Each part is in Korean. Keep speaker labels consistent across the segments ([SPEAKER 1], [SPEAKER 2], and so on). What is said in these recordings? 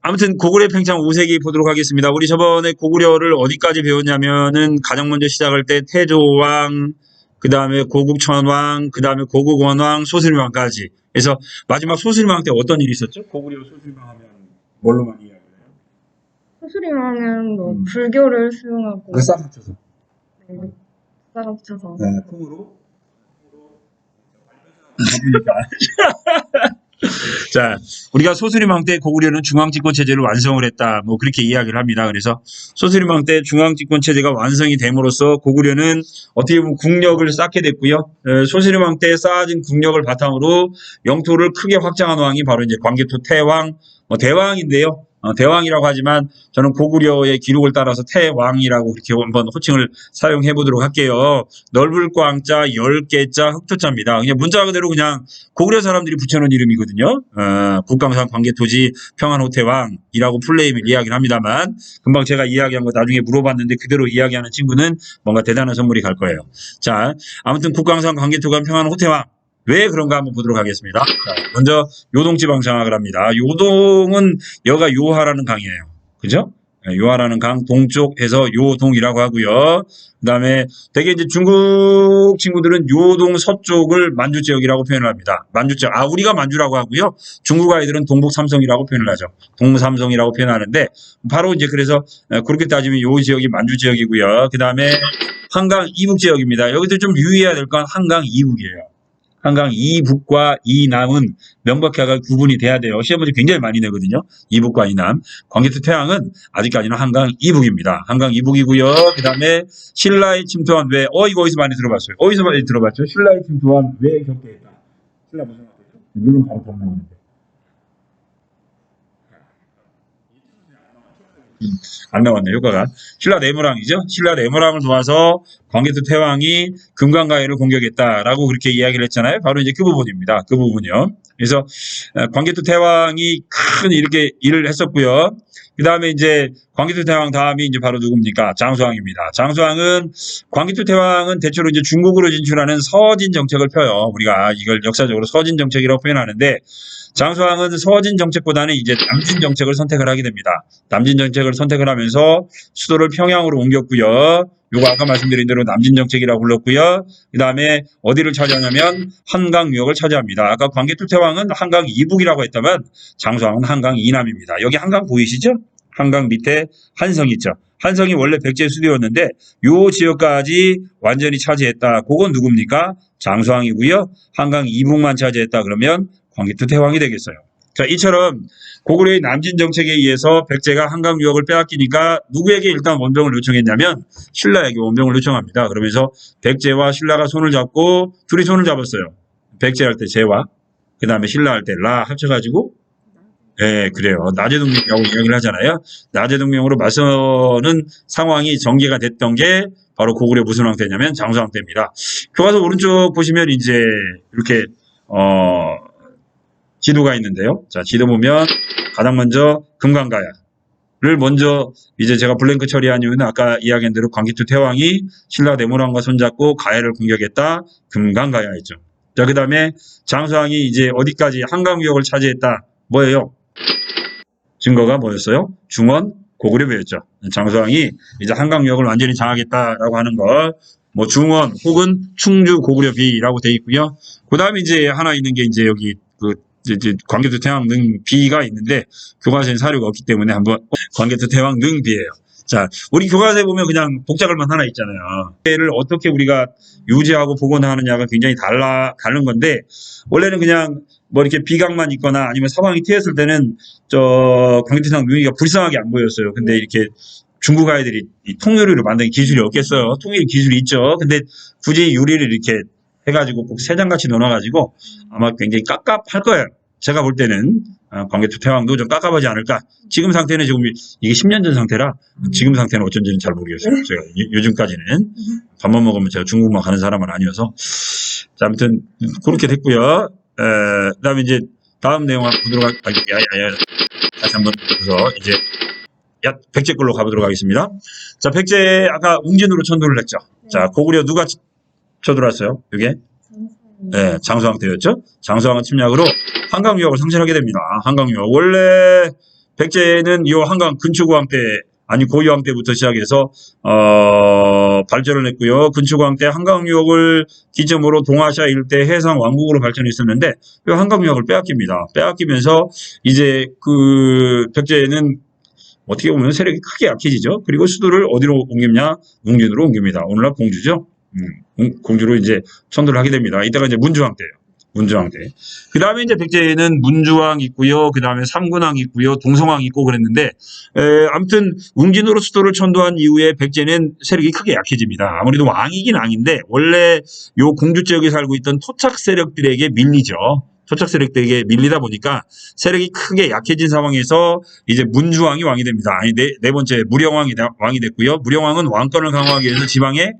[SPEAKER 1] 아무튼 고구려 팽창 5세기 보도록 하겠습니다. 우리 저번에 고구려를 어디까지 배웠냐면은 가장 먼저 시작할 때 태조왕, 그 다음에 고국천왕, 그 다음에 고국원왕, 소슬왕까지. 그래서 마지막 소슬왕 때 어떤 일이 있었죠? 고구려 소슬왕 하면 뭘로 많이 이야기해요?
[SPEAKER 2] 수수리왕은 뭐
[SPEAKER 1] 음.
[SPEAKER 2] 불교를 수용하고
[SPEAKER 1] 그 싹 합쳐서.
[SPEAKER 2] 네, 싹 합쳐서
[SPEAKER 1] 네, 콩으로. 바쁘니까. 자, 우리가 소수리망 때 고구려는 중앙집권 체제를 완성을 했다. 뭐 그렇게 이야기를 합니다. 그래서 소수리망 때 중앙집권 체제가 완성이 됨으로써 고구려는 어떻게 보면 국력을 쌓게 됐고요. 에, 소수리망 때 쌓아진 국력을 바탕으로 영토를 크게 확장한 왕이 바로 이제 광개토 태왕, 뭐 대왕인데요. 어, 대왕이라고 하지만 저는 고구려의 기록을 따라서 태왕이라고 그렇게 한번 호칭을 사용해 보도록 할게요. 넓을 꽝자, 열개자, 흑토자입니다. 그냥 문자 그대로 그냥 고구려 사람들이 붙여놓은 이름이거든요. 어, 국강산 광개토지 평안호태왕이라고 플레임을 이야기를 합니다만 금방 제가 이야기한 거 나중에 물어봤는데 그대로 이야기하는 친구는 뭔가 대단한 선물이 갈 거예요. 자, 아무튼 국강산 광개토가 평안호태왕 왜 그런가 한번 보도록 하겠습니다. 자, 먼저 요동 지방 장악을 합니다. 요동은 여가 요하라는 강이에요. 그죠? 예, 요하라는 강 동쪽에서 요동이라고 하고요. 그다음에 되게 이제 중국 친구들은 요동 서쪽을 만주 지역이라고 표현을 합니다. 만주 지역. 아 우리가 만주라고 하고요. 중국 아이들은 동북 삼성이라고 표현을 하죠. 동삼성이라고 표현하는데 바로 이제 그래서 어, 그렇게 따지면 요 지역이 만주 지역이고요. 그다음에 한강 이북 지역입니다. 여기도 좀 유의해야 될 건 한강 이북이에요. 한강 이북과 이 남은 명백하게 구분이 돼야 돼요. 시험 문제 굉장히 많이 내거든요. 이 북과 이 남. 광개토 태양은 아직까지는 한강 이 북입니다. 한강 이 북이고요. 그 다음에 신라의 침투한 왜, 어, 이거 어디서 많이 들어봤어요? 어디서 많이 들어봤죠? 신라의 침투한 왜 격대했다? 신라 무슨 말이죠? 물론 바로 돈 나오는데. 안 나왔네, 효과가. 신라 내무랑이죠. 신라 내무랑을 도와서 광개토 태왕이 금강가해를 공격했다라고 그렇게 이야기를 했잖아요. 바로 이제 그 부분입니다. 그 부분이요. 그래서 어, 광개토 태왕이 큰 이렇게 일을 했었고요. 그 다음에 이제 광개토 태왕 다음이 이제 바로 누굽니까? 장수왕입니다. 장수왕은 광개토 태왕은 대체로 이제 중국으로 진출하는 서진 정책을 펴요. 우리가 이걸 역사적으로 서진 정책이라고 표현하는데 장수왕은 서진 정책보다는 이제 남진 정책을 선택을 하게 됩니다. 남진 정책을 선택을 하면서 수도를 평양으로 옮겼고요. 요거 아까 말씀드린 대로 남진 정책이라고 불렀고요. 그 다음에 어디를 차지하냐면 한강 유역을 차지합니다. 아까 광개토 태왕은 한강 이북이라고 했다면 장수왕은 한강 이남입니다. 여기 한강 보이시죠? 한강 밑에 한성 있죠. 한성이 원래 백제 수도였는데 요 지역까지 완전히 차지했다. 그건 누굽니까? 장수왕이고요. 한강 이북만 차지했다 그러면 광개토 태왕이 되겠어요. 자, 이처럼 고구려의 남진 정책에 의해서 백제가 한강 유역을 빼앗기니까 누구에게 일단 원병을 요청했냐면 신라에게 원병을 요청합니다. 그러면서 백제와 신라가 손을 잡고 둘이 손을 잡았어요. 백제 할 때 제와 그 다음에 신라 할 때 라 합쳐가지고 예, 그래요. 나제동맹이라고 이야기를 하잖아요. 나제동맹으로 맞서는 상황이 전개가 됐던 게 바로 고구려 무슨 왕 때냐면 장수왕 때입니다. 교과서 오른쪽 보시면 이제 이렇게 어 지도가 있는데요. 자, 지도 보면 가장 먼저 금강가야를 먼저 이제 제가 블랭크 처리한 이유는 아까 이야기한 대로 광기투 태왕이 신라 내무랑과 손잡고 가야를 공격했다. 금강가야였죠. 자, 그 다음에 장수왕이 이제 어디까지 한강유역을 차지했다. 뭐예요? 증거가 뭐였어요? 중원 고구려배였죠. 장수왕이 이제 한강유역을 완전히 장악했다라고 하는 거. 뭐 중원 혹은 충주 고구려비라고 돼 있고요. 그 다음에 이제 하나 있는 게 이제 여기 그 이제 광개토 태왕 능 비가 있는데 교과서에 사료가 없기 때문에 한번 어, 광개토 태왕 능 비예요. 자, 우리 교과서에 보면 그냥 복잡을만 하나 있잖아요. 를 어떻게 우리가 유지하고 복원하느냐가 굉장히 달라 다른 건데 원래는 그냥 뭐 이렇게 비강만 있거나 아니면 사방이 트였을 때는 저 태왕 능이가 불쌍하게 안 보였어요. 근데 이렇게 중국 아이들이 이 통유리를 만드는 기술이 없겠어요. 통유리 기술이 있죠. 근데 굳이 유리를 이렇게 해가지고 꼭 세 장같이 넣어가지고 아마 굉장히 깝깝할 거예요. 제가 볼 때는 어, 광개토 태왕도 좀 깝깝하지 않을까. 지금 상태는 지금 이게 10년 전 상태라 지금 상태는 어쩐지는 잘 모르겠어요. 제가 요- 요즘까지는 밥만 먹으면 제가 중국만 가는 사람은 아니어서 자 아무튼 그렇게 됐고요. 에, 그다음에 이제 다음 내용 한번 보도록 할 아, 야, 야, 야, 다시 한번 그래서 이제 야, 백제 걸로 가보도록 하겠습니다. 자, 백제 아까 웅진으로 천도를 했죠. 자, 고구려 누가 치- 쳐들어왔어요? 이게 네, 장수왕 때였죠. 장수왕은 침략으로 한강 유역을 상실하게 됩니다. 한강 유역 원래 백제는 이 한강 근초고왕 때 아니 고유왕 때부터 시작해서 어, 발전을 했고요. 근초고왕 때 한강 유역을 기점으로 동아시아 일대 해상 왕국으로 발전했었는데 이 한강 유역을 빼앗깁니다. 빼앗기면서 이제 그 백제는 어떻게 보면 세력이 크게 약해지죠. 그리고 수도를 어디로 옮깁냐? 웅진으로 옮깁니다. 오늘날 공주죠. 음, 음, 공주로 이제 천도를 하게 됩니다. 이때가 이제 문주왕 때예요. 문주왕 때. 그 다음에 이제 백제에는 문주왕 있고요. 그 다음에 삼군왕 있고요. 동성왕 있고 그랬는데, 에, 아무튼 웅진으로 수도를 천도한 이후에 백제는 세력이 크게 약해집니다. 아무래도 왕이긴 왕인데, 원래 요 공주 지역에 살고 있던 토착 세력들에게 밀리죠. 토착 세력들에게 밀리다 보니까 세력이 크게 약해진 상황에서 이제 문주왕이 왕이 됩니다. 아니, 네, 네 번째 무령왕이 다- 왕이 됐고요. 무령왕은 왕권을 강화하기 위해서 지방에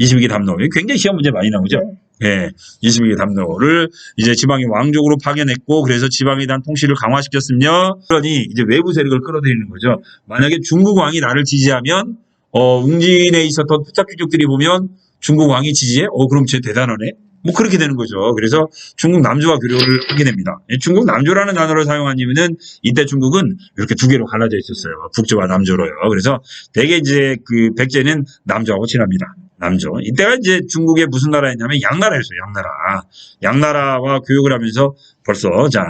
[SPEAKER 1] 22개 담로. 굉장히 시험 문제 많이 나오죠.
[SPEAKER 2] 네.
[SPEAKER 1] 예, 22개 담로를 이제 지방의 왕족으로 파견했고 그래서 지방에 대한 통치를 강화시켰으며 그러니 이제 외부 세력을 끌어들이는 거죠. 만약에 중국 왕이 나를 지지하면 어, 웅진에 있었던 토착 귀족들이 보면 중국 왕이 지지해? 어, 그럼 쟤 대단하네? 뭐 그렇게 되는 거죠. 그래서 중국 남조와 교류를 하게 됩니다. 예, 중국 남조라는 단어를 사용한 이유는 이때 중국은 이렇게 두 개로 갈라져 있었어요. 북조와 남조로요. 그래서 대개 이제 그 백제는 남조하고 친합니다. 남조. 이때가 이제 중국의 무슨 나라였냐면 양나라였어요. 양나라. 양나라와 교육을 하면서 벌써 자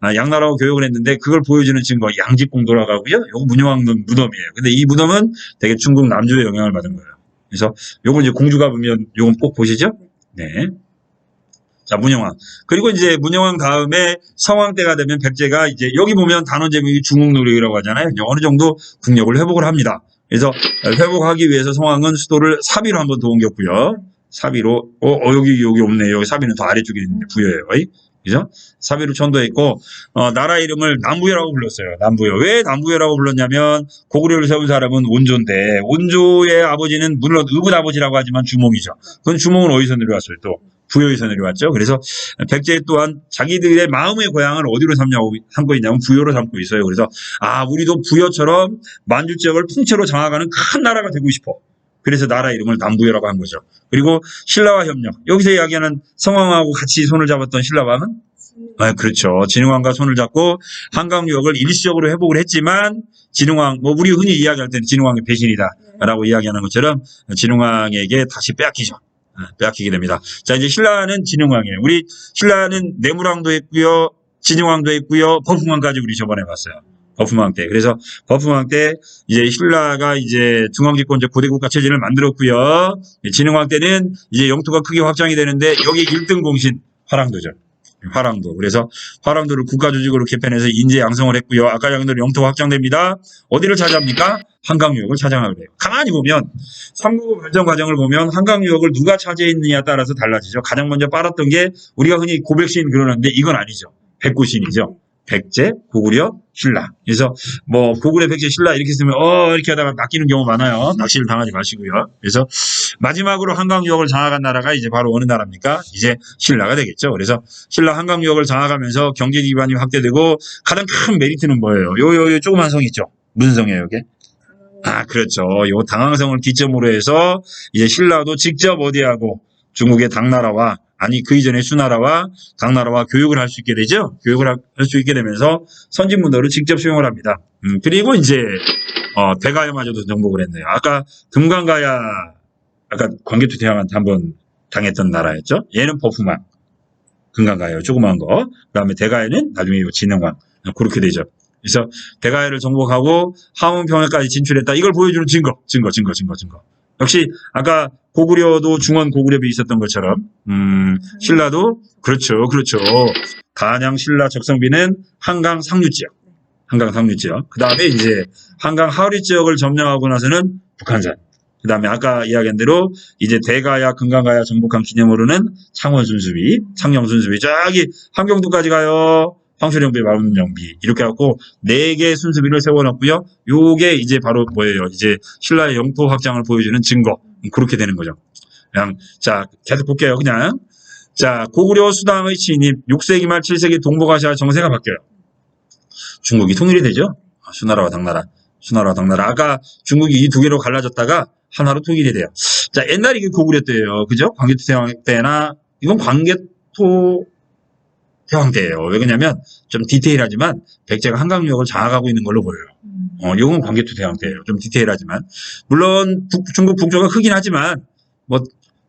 [SPEAKER 1] 아, 양나라와 교육을 했는데 그걸 보여주는 증거 양직공도라고 하고요. 요거 문영왕 무덤이에요. 근데 이 무덤은 되게 중국 남조의 영향을 받은 거예요. 그래서 요거 이제 공주가 보면 요건 꼭 보시죠. 네. 자, 문영왕. 그리고 이제 문영왕 다음에 성왕 때가 되면 백제가 이제 여기 보면 단원 제국이 중국 노력이라고 하잖아요. 어느 정도 국력을 회복을 합니다. 그래서 회복하기 위해서 성왕은 수도를 사비로 한번 더 옮겼고요. 사비로 어, 어, 여기 여기 없네. 여기 사비는 더 아래쪽에 있는데 부여예요. 어이? 그죠? 사비로 천도했고 어, 나라 이름을 남부여라고 불렀어요. 남부여. 왜 남부여라고 불렀냐면 고구려를 세운 사람은 온조인데 온조의 아버지는 물론 의붓 아버지라고 하지만 주몽이죠. 그건 주몽은 어디서 내려왔어요? 또 부여에서 내려왔죠. 그래서 백제 또한 자기들의 마음의 고향을 어디로 삼냐고 삼고 있냐면 부여로 삼고 있어요. 그래서 아 우리도 부여처럼 만주 지역을 통째로 장악하는 큰 나라가 되고 싶어. 그래서 나라 이름을 남부여라고 한 거죠. 그리고 신라와 협력. 여기서 이야기하는 성왕하고 같이 손을 잡았던 신라왕은 아, 그렇죠. 진흥왕과 손을 잡고 한강 유역을 일시적으로 회복을 했지만 진흥왕, 뭐 우리 흔히 이야기할 때는 진흥왕의 배신이다라고 이야기하는 것처럼 진흥왕에게 다시 빼앗기죠. 아, 빼앗기게 됩니다. 자, 이제 신라는 진흥왕이에요. 우리 신라는 내무왕도 했고요, 진흥왕도 했고요, 버풍왕까지 우리 저번에 봤어요. 버풍왕 때. 그래서 버풍왕 때 이제 신라가 이제 중앙집권 이제 고대국가 체제를 만들었고요. 진흥왕 때는 이제 영토가 크게 확장이 되는데 여기 1등 공신 화랑도죠. 화랑도. 그래서 화랑도를 국가 조직으로 개편해서 인재 양성을 했고요. 아까 양도로 영토 확장됩니다. 어디를 차지합니까? 한강유역을 차지하게 돼요. 가만히 보면 삼국의 발전 과정을 보면 한강유역을 누가 차지했느냐에 따라서 달라지죠. 가장 먼저 빨았던 게 우리가 흔히 고백신 그러는데 이건 아니죠. 백구신이죠. 백제, 고구려, 신라. 그래서 뭐 고구려, 백제, 신라 이렇게 쓰면 어 이렇게 하다가 낚이는 경우 많아요. 낚시를 당하지 마시고요. 그래서 마지막으로 한강 유역을 장악한 나라가 이제 바로 어느 나라입니까? 이제 신라가 되겠죠. 그래서 신라 한강 유역을 장악하면서 경제 기반이 확대되고 가장 큰 메리트는 뭐예요? 요요 요 조그만 성 있죠. 무슨 성이에요, 이게? 아, 그렇죠. 요 당황성을 기점으로 해서 이제 신라도 직접 어디하고 중국의 당나라와 아니 그 이전의 수나라와 당나라와 교육을 할 수 있게 되죠. 교육을 할 수 있게 되면서 선진 문화를 직접 수용을 합니다. 음, 그리고 이제 어, 대가야마저도 정복을 했네요. 아까 금강가야 아까 광개토 태양한테 한번 당했던 나라였죠. 얘는 버프만 금강가요 조그만 거. 그다음에 대가야는 나중에 요 진흥왕 그렇게 되죠. 그래서 대가야를 정복하고 하문평야까지 진출했다. 이걸 보여주는 증거, 증거, 증거, 증거, 증거. 역시 아까 고구려도 중원 고구려비 있었던 것처럼 음, 신라도 그렇죠, 그렇죠. 간양 신라 적성비는 한강 상류 지역, 한강 상류 지역. 그 다음에 이제 한강 하류 지역을 점령하고 나서는 북한산. 그 다음에 아까 이야기한 대로 이제 대가야, 금강가야 정복한 기념으로는 창원 순수비, 창녕 순수비, 저기 함경도까지 가요. 황소령비, 마음령비 이렇게 해갖고 네 개 순수비를 세워놨고요. 요게 이제 바로 뭐예요? 이제 신라의 영토 확장을 보여주는 증거. 그렇게 되는 거죠. 그냥 자 계속 볼게요. 그냥 자 고구려 수당의 진입 6세기 말 7세기 동북아시아 정세가 바뀌어요. 중국이 통일이 되죠. 아, 수나라와 당나라, 수나라와 당나라. 아까 중국이 이 두 개로 갈라졌다가 하나로 통일이 돼요. 자 옛날에 이게 고구려 때예요. 그죠? 광개토 태왕 때나 이건 광개토 태왕 때예요. 왜 그러냐면 좀 디테일하지만 백제가 한강역을 장악하고 있는 걸로 보여요.
[SPEAKER 2] 음.
[SPEAKER 1] 어, 광개토 태왕 때예요. 좀 디테일하지만 물론 북- 중국 북조가 크긴 하지만 뭐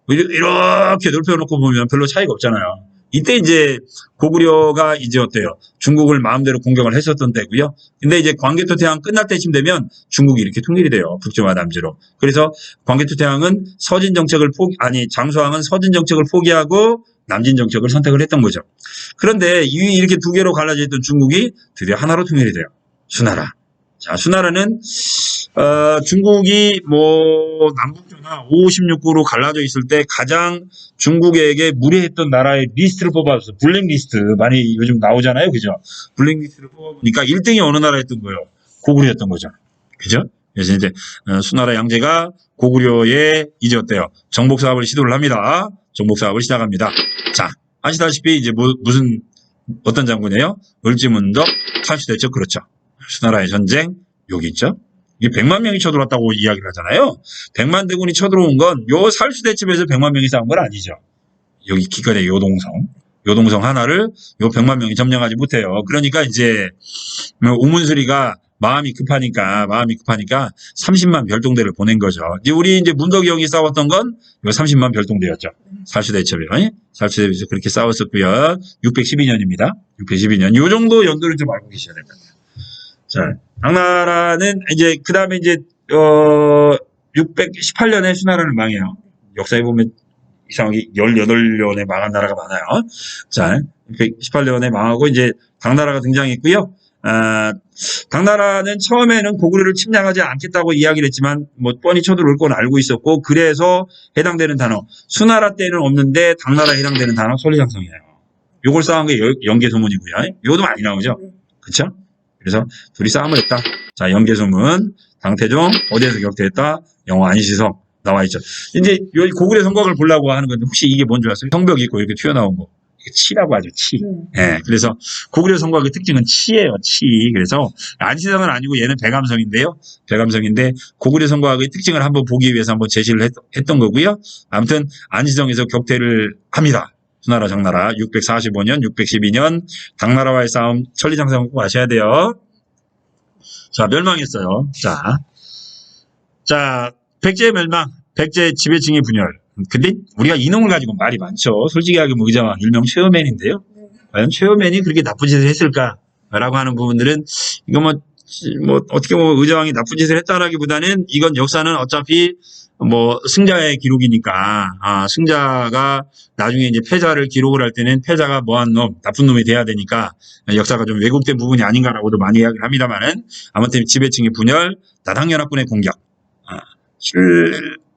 [SPEAKER 1] 이렇- 이렇게 넓혀놓고 보면 별로 차이가 없잖아요. 이때 이제 고구려가 이제 어때요? 중국을 마음대로 공격을 했었던 때고요. 근데 이제 광개토 태왕 끝날 때쯤 되면 중국이 이렇게 통일이 돼요. 북조와 남조로. 그래서 광개토 태왕은 서진 정책을 포기 아니 장수왕은 서진 정책을 포기하고 남진 정책을 선택을 했던 거죠. 그런데 이 이렇게 두 개로 갈라져 있던 중국이 드디어 하나로 통일이 돼요. 수나라. 자, 수나라는 어, 중국이 뭐 남북조나 56구로 갈라져 있을 때 가장 중국에게 무례했던 나라의 리스트를 뽑아서 블랙리스트 많이 요즘 나오잖아요, 그죠? 블랙리스트를 뽑아보니까 1등이 어느 나라였던 거예요? 고구려였던 거죠, 그죠? 그래서 이제 어, 수나라 양제가 고구려에 이제 어때요? 정복 사업을 시도를 합니다. 정복 사업을 시작합니다. 자, 아시다시피 이제 뭐- 무슨 어떤 장군이에요? 을지문덕 탈수됐죠, 그렇죠? 수나라의 전쟁 여기 있죠. 이게 100만 명이 쳐들어왔다고 이야기를 하잖아요. 100만 대군이 쳐들어온 건 요 살수대첩에서 100만 명이 싸운 건 아니죠. 여기 기껏의 요동성, 요동성 하나를 요 100만 명이 점령하지 못해요. 그러니까 이제 뭐 우문수리가 마음이 급하니까 마음이 급하니까 30만 별동대를 보낸 거죠. 이제 우리 이제 문덕이 형이 싸웠던 건 요 30만 별동대였죠. 살수대첩이요. 살수대첩에서 그렇게 싸웠었고요. 612년입니다. 612년. 요 정도 연도를 좀 알고 계셔야 됩니다. 자, 당나라는 이제 그 다음에 이제 어 618년에 수나라를 망해요. 역사에 보면 이상하게 18년에 망한 나라가 많아요. 자, 618년에 망하고 이제 당나라가 등장했고요. 아, 당나라는 처음에는 고구려를 침략하지 않겠다고 이야기를 했지만 뭐 뻔히 쳐들어올 건 알고 있었고 그래서 해당되는 단어 수나라 때는 없는데 당나라에 해당되는 단어 솔리장성이에요. 요걸 쌓은 게 여- 연개소문이고요. 요것도 많이 나오죠. 그쵸? 그래서 둘이 싸움을 했다. 자, 연개소문, 당태종, 어디에서 격퇴했다? 영어 안시성 나와 있죠. 이제 여기 고구려 성곽을 보려고 하는 건데 혹시 이게 뭔지 아세요? 성벽이 있고 이렇게 튀어나온 거. 치라고 하죠, 치.
[SPEAKER 2] 네.
[SPEAKER 1] 예, 그래서 고구려 성곽의 특징은 치예요, 치. 그래서 안시성은 아니고 얘는 배감성인데요. 배감성인데 고구려 성곽의 특징을 한번 보기 위해서 한번 제시를 했, 던 거고요. 아무튼 안시성에서 격퇴를 합니다. 수나라 장나라 645년, 612년 당나라와의 싸움 천리장성 꼭 아셔야 돼요. 자, 멸망했어요. 자, 자, 백제의 멸망, 백제 지배층의 분열. 근데 우리가 이놈을 가지고 말이 많죠. 솔직하게 뭐 의자왕 일명 최어맨인데요.
[SPEAKER 2] 네.
[SPEAKER 1] 과연 최어맨이 그렇게 나쁜 짓을 했을까라고 하는 부분들은 이거 뭐, 뭐 어떻게 보면 의자왕이 나쁜 짓을 했다라기보다는 이건 역사는 어차피 뭐 승자의 기록이니까 아 승자가 나중에 이제 패자를 기록을 할 때는 패자가 뭐한 놈 나쁜 놈이 돼야 되니까 역사가 좀 왜곡된 부분이 아닌가라고도 많이 이야기를 합니다만은 아무튼 지배층의 분열 나당연합군의 공격. 아, 실,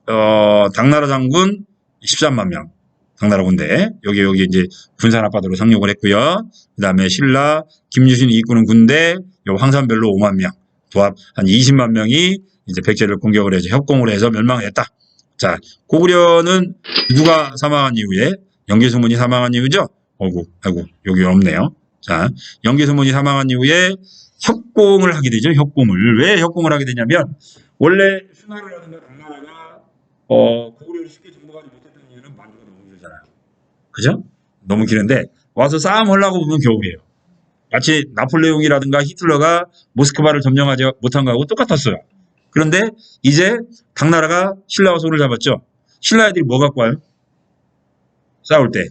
[SPEAKER 1] 어, 당나라 장군 13만 명. 당나라 군대. 여기 여기 이제 군산 앞바다로 상륙을 했고요. 그 다음에 신라 김유신이 이끄는 군대 요 황산별로 5만 명. 도합 한 20만 명이 이제 백제를 공격을 해서 협공을 해서 멸망을 했다. 자, 고구려는 누가 사망한 이후에 연개소문이 사망한 이후죠? 어구, 아이고, 여기 없네요. 자, 연개소문이 사망한 이후에 협공을 하게 되죠. 협공을. 왜 협공을 하게 되냐면 원래 수나라라든가 당나라가 어, 고구려를 쉽게 정복하지 못했던 이유는 만주가 너무 길잖아요. 그죠? 너무 길은데 와서 싸움 하려고 보면 겨울이에요. 마치 나폴레옹이라든가 히틀러가 모스크바를 점령하지 못한 거하고 똑같았어요. 그런데 이제 당나라가 신라와 손을 잡았죠. 신라 애들이 뭐 갖고 와요? 싸울 때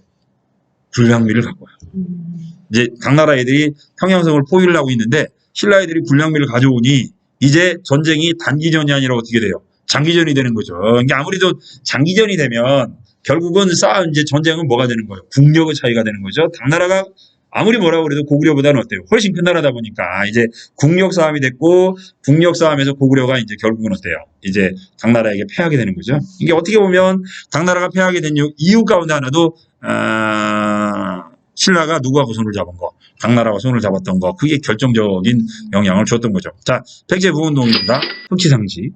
[SPEAKER 1] 불량미를 갖고 와요.
[SPEAKER 2] 음.
[SPEAKER 1] 이제 당나라 애들이 평양성을 포위를 하고 있는데 신라 애들이 불량미를 가져오니 이제 전쟁이 단기전이 아니라 어떻게 돼요? 장기전이 되는 거죠. 그러니까 아무래도 장기전이 되면 결국은 싸 이제 전쟁은 뭐가 되는 거예요? 국력의 차이가 되는 거죠. 당나라가 아무리 뭐라고 그래도 고구려보다는 어때요? 훨씬 큰 나라다 보니까 이제 국력 싸움이 됐고 국력 싸움에서 고구려가 이제 결국은 어때요? 이제 당나라에게 패하게 되는 거죠. 이게 어떻게 보면 당나라가 패하게 된 이유- 이유 가운데 하나도 아, 신라가 누구하고 손을 잡은 거, 당나라와 손을 잡았던 거, 그게 결정적인 영향을 줬던 거죠. 자, 백제 부운동입니다. 흑치상지.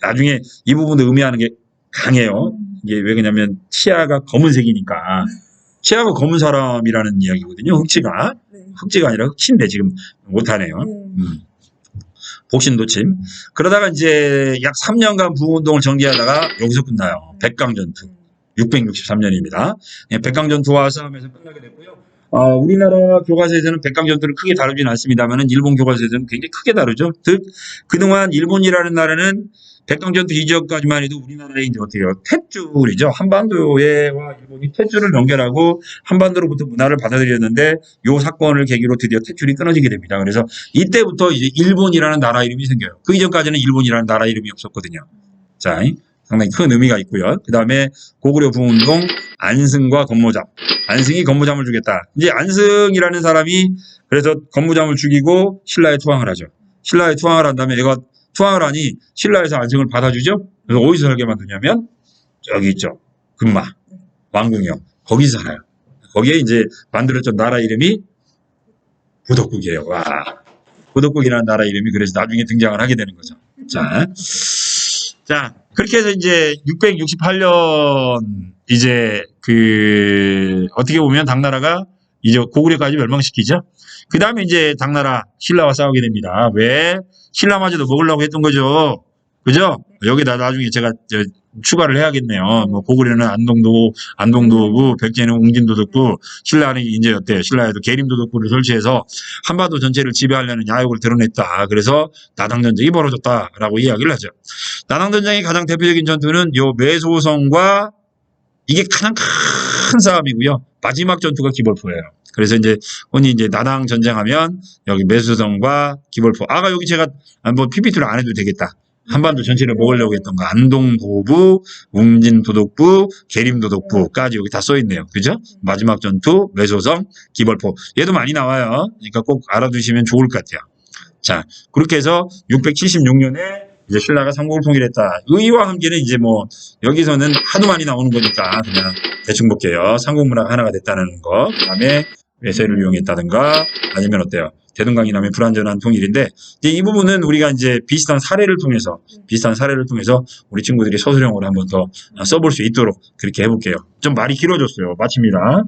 [SPEAKER 1] 나중에 이 부분도 의미하는 게 강해요. 이게 왜 그러냐면 치아가 검은색이니까 치아가 검은 사람이라는 이야기거든요. 흑치가
[SPEAKER 2] 네.
[SPEAKER 1] 흑지가 아니라 흑치인데 지금 못하네요.
[SPEAKER 2] 네.
[SPEAKER 1] 음. 복신도침. 그러다가 이제 약 3년간 부운동을 전개하다가 여기서 끝나요. 백강전투. 663년입니다. 예, 백강전투와 싸움에서 끝나게 됐고요. 어, 우리나라 교과서에서는 백강 전투를 크게 다루지는 않습니다만은 일본 교과서에서는 굉장히 크게 다루죠. 즉 그동안 일본이라는 나라는 백강 전투 이전까지만 해도 우리나라의 이제 어떻게 해요? 탯줄이죠. 한반도에와 일본이 탯줄을 연결하고 한반도로부터 문화를 받아들였는데 요 사건을 계기로 드디어 탯줄이 끊어지게 됩니다. 그래서 이때부터 이제 일본이라는 나라 이름이 생겨요. 그 이전까지는 일본이라는 나라 이름이 없었거든요. 자, 상당히 큰 의미가 있고요. 그 다음에 고구려 부운동 안승과 건모잠. 안승이 건모잠을 주겠다. 이제 안승이라는 사람이 그래서 건모잠을 죽이고 신라에 투항을 하죠. 신라에 투항을 한 다음에 얘가 투항을 하니 신라에서 안승을 받아주죠. 그래서 어디서 살게 만드냐면 저기 있죠. 금마 왕궁이요. 거기서 살아요. 거기에 이제 만들었던 나라 이름이 고덕국이에요. 와. 고덕국이라는 나라 이름이 그래서 나중에 등장을 하게 되는 거죠. 자. 자, 그렇게 해서 이제 668년 이제 그 어떻게 보면 당나라가 이제 고구려까지 멸망시키죠. 그 다음에 이제 당나라 신라와 싸우게 됩니다. 왜? 신라마저도 먹으려고 했던 거죠. 그죠? 여기다 나중에 제가 저 추가를 해야겠네요. 뭐 고구려는 안동도 안동도구, 백제는 웅진도덕구, 신라는 이제 어때? 신라에도 계림도덕구를 설치해서 한반도 전체를 지배하려는 야욕을 드러냈다. 그래서 나당 전쟁이 벌어졌다라고 이야기를 하죠. 나당 전쟁의 가장 대표적인 전투는 요 매소성과 이게 가장 큰 싸움이고요. 마지막 전투가 기벌포예요. 그래서 이제 흔히 이제 나당 전쟁하면 여기 매소성과 기벌포. 아까 여기 제가 아, 뭐 PPT를 안 해도 되겠다. 한반도 전체를 먹으려고 했던 거 안동도부, 웅진도독부, 계림도독부까지 여기 다 써있네요. 그죠? 마지막 전투, 매소성, 기벌포. 얘도 많이 나와요. 그러니까 꼭 알아두시면 좋을 것 같아요. 자, 그렇게 해서 676년에 이제 신라가 삼국을 통일했다. 의와 함께는 이제 뭐 여기서는 하도 많이 나오는 거니까 그냥 대충 볼게요. 삼국 문화가 하나가 됐다는 거. 그 다음에 외세를 이용했다든가 아니면 어때요? 대동강이라면 불완전한 통일인데 이 부분은 우리가 이제 비슷한 사례를 통해서 비슷한 사례를 통해서 우리 친구들이 서술형으로 한번 더 써볼 수 있도록 그렇게 해볼게요. 좀 말이 길어졌어요. 마칩니다.